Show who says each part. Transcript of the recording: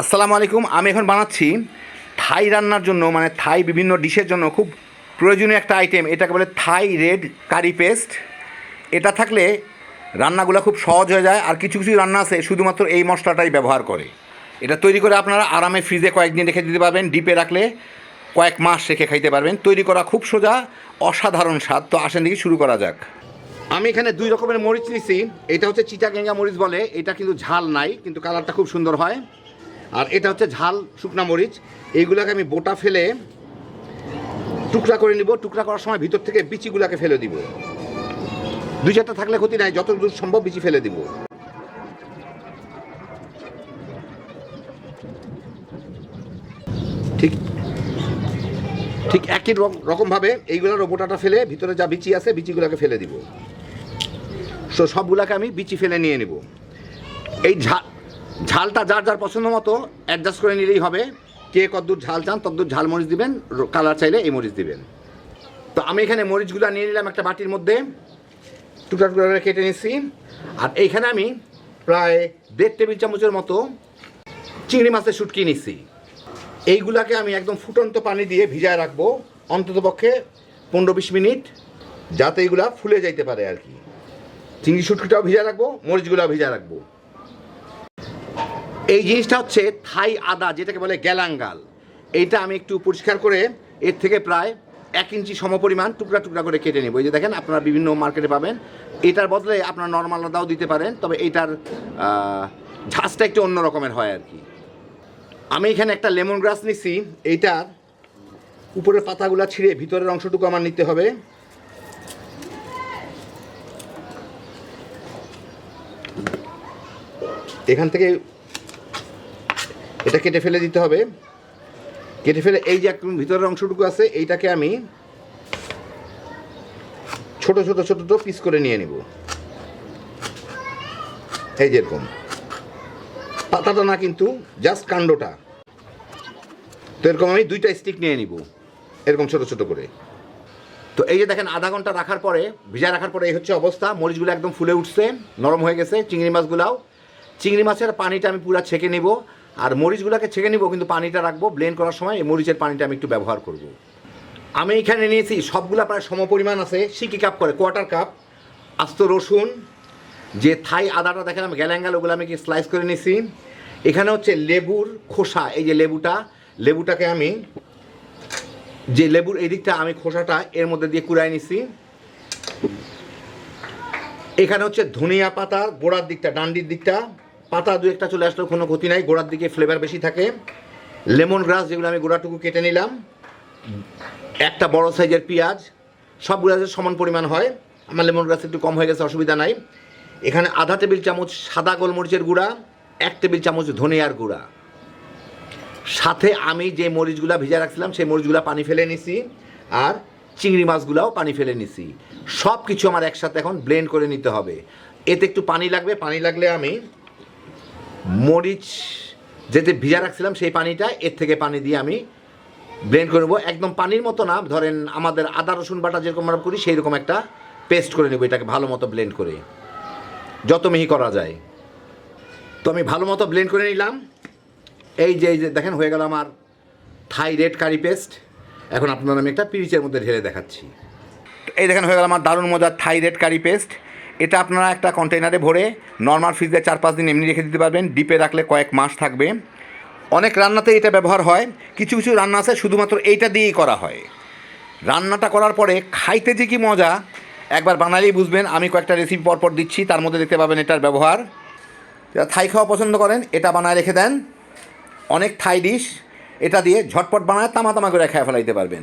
Speaker 1: আসসালামু আলাইকুম, আমি এখন বানাচ্ছি থাই রান্নার জন্য মানে থাই বিভিন্ন ডিশের জন্য খুব প্রয়োজনীয় একটা আইটেম এটাকে বলে থাই রেড কারি পেস্ট। এটা থাকলে রান্নাগুলো খুব সহজ হয়ে যায়, আর কিছু কিছু রান্না আছে শুধুমাত্র এই মশলাটাই ব্যবহার করে। এটা তৈরি করে আপনারা আরামে ফ্রিজে কয়েকদিন রেখে দিতে পারবেন ডিপে রাখলে কয়েক মাস রেখে খাইতে পারবেন। তৈরি করা খুব সোজা, অসাধারণ স্বাদ। তো আসেন দেখি শুরু করা যাক। আমি এখানে দুই রকমের মরিচ নিছি, এটা হচ্ছে চিটাগেঙ্গা মরিচ বলে, এটা কিন্তু ঝাল নাই, কিন্তু কালারটা খুব সুন্দর হয়। আর এটা হচ্ছে ঝাল, শুকনা মরিচ। এইগুলোকে আমি বোটা ফেলে টুকরা করে নিব। টুকরা করার সময় ভিতর থেকে বিচিগুলোকে ফেলে দিব। দুই চারটা থাকলে ক্ষতি নাই, যত দূর সম্ভব বিচি ফেলে দিব। ঠিক ঠিক একই রক- রকমভাবে এইগুলোর বোটাটা ফেলে ভিতরে যা বিচি আছে, বিচিগুলোকে ফেলে দিব। সো সবগুলাকে আমি বিচি ফেলে নিয়ে নেব। এই ঝাল ঝালটা যার যার পছন্দ মতো অ্যাডজাস্ট করে নিলেই হবে। কে কতদূর ঝাল চান ততদূর ঝাল মরিচ দিবেন কালার চাইলে এই মরিচ দিবেন। তো আমি এখানে মরিচগুলো নিয়ে নিলাম একটা বাটির মধ্যে, টুকরা টুকরা করে কেটে নিচ্ছি আর এইখানে আমি প্রায় দেড় টেবিল চামচের মতো চিংড়ি মাছের শুটকি নিচ্ছি এইগুলাকে আমি একদম ফুটন্ত পানি দিয়ে ভিজায় রাখব অন্তত পক্ষে পনেরো বিশ মিনিট, যাতে এইগুলা ফুলে যাইতে পারে আর কি। চিংড়ি শুটকিটাও ভিজা রাখব, মরিচগুলাও ভিজা রাখব। এই জিনিসটা হচ্ছে থাই আদা, যেটাকে বলে গ্যালাঙ্গাল। এইটা আমি একটু পরিষ্কার করে এর থেকে প্রায় এক ইঞ্চি সমপরিমাণ টুকরা টুকরা করে কেটে নেব। এই যে দেখেন, আপনারা বিভিন্ন মার্কেটে পাবেন। এটার বদলে আপনারা নর্মাল আদাও দিতে পারেন, তবে এটার ঝাঁসটা একটু অন্য রকমের হয় আর কি। আমি এখানে একটা লেমন গ্রাস নিছি। এইটার উপরের পাতাগুলো ছিঁড়ে ভিতরের অংশটুকু আমার নিতে হবে। এখান থেকে এটা কেটে ফেলে দিতে হবে। কেটে ফেলে এই যে একদম ভিতরের অংশটুকু আছে, এইটাকে আমি ছোট ছোট ছোট ছোট পিস করে নিয়ে নিব। এই যেরকম পাতাটা না কিন্তু জাস্ট কাণ্ডটা। তো এরকম আমি দুইটা স্টিক নিয়ে নিব, এরকম ছোট ছোট করে। তো এই যে দেখেন, আধা ঘণ্টা রাখার পরে ভিজা রাখার পরে এই হচ্ছে অবস্থা। মরিচগুলো একদম ফুলে উঠছে, নরম হয়ে গেছে, চিংড়ি মাছগুলাও। চিংড়ি মাছের পানিটা আমি পুরো ছেঁকে নেব। আর মরিচগুলোকে ছেঁকে নেব, কিন্তু পানিটা রাখব ব্লেন্ড করার সময় এই মরিচের পানিটা আমি একটু ব্যবহার করব। আমি এখানে নিয়েছি, সবগুলা প্রায় সমপরিমাণ আছে, সিকি কাপ করে কোয়ার্টার কাপ আস্ত রসুন, যে থাই আদাটা দেখেন আমি, গ্যালাঙ্গাল, ওগুলো আমি কি স্লাইস করে নিয়েছি এখানে হচ্ছে লেবুর খোসা, এই যে লেবুটা, লেবুটাকে আমি, যে লেবুর এই দিকটা আমি খোসাটা এর মধ্যে দিয়ে কুড়াই নিছি। এখানে হচ্ছে ধনিয়া পাতার গোড়ার দিকটা, ডান্ডির দিকটা পাতা দু একটা চলে আসলেও কোনো ক্ষতি নাই, গোড়ার দিকে ফ্লেভার বেশি থাকে। লেমন গ্রাস যেগুলো আমি গোড়াটুকু কেটে নিলাম, একটা বড় সাইজের পেঁয়াজ সব যে সমান পরিমাণ হয়। আমার লেমন গ্রাস একটু কম হয়ে গেছে, অসুবিধা নাই। এখানে আধা টেবিল চামচ সাদা গোলমরিচের গুঁড়া, এক টেবিল চামচ ধনিয়ার গুঁড়া। সাথে আমি যে মরিচগুলো ভিজা রাখছিলাম, সেই মরিচগুলা পানি ফেলে নিছি, আর চিংড়ি মাছগুলাও পানি ফেলে নিছি। সব কিছু আমার একসাথে এখন ব্লেন্ড করে নিতে হবে। এতে একটু পানি লাগবে, পানি লাগলে আমি মরিচ যেতে ভিজা রাখছিলাম সেই পানিটা, এর থেকে পানি দিয়ে আমি ব্লেন্ড করে নেব। একদম পানির মতো না, ধরেন আমাদের আদা, রসুন বাটা যেরকম আমরা করি সেই রকম একটা পেস্ট করে নেব, এটাকে ভালো মতো ব্লেন্ড করে। যত মিহি করা যায়। তো আমি ভালো মতো ব্লেন্ড করে নিলাম। এই যে এই যে দেখেন, হয়ে গেল আমার থাই রেড কারি পেস্ট এখন আপনার আমি একটা পিরিচের মধ্যে ঢেলে দেখাচ্ছি। এই দেখেন, হয়ে গেল আমার দারুণ মজার থাই রেড কারি পেস্ট এটা আপনারা একটা কন্টেনারে ভরে নর্মাল ফ্রিজে চার পাঁচ দিন এমনি রেখে দিতে পারবেন। ডিপে রাখলে কয়েক মাস থাকবে। অনেক রান্নাতে এটা ব্যবহার হয়। কিছু কিছু রান্না আছে, শুধুমাত্র এইটা দিয়েই করা হয়। রান্নাটা করার পরে খাইতে যে কি মজা, একবার বানালেই বুঝবেন। আমি কয়েকটা রেসিপি পরপর দিচ্ছি, তার মধ্যে দেখতে পাবেন এটার ব্যবহার। যারা থাই খাওয়া পছন্দ করেন, এটা বানায় রেখে দেন। অনেক থাই ডিশ এটা দিয়ে ঝটপট বানায় তামা তামা করে খেয়ে ফেলাইতে পারবেন।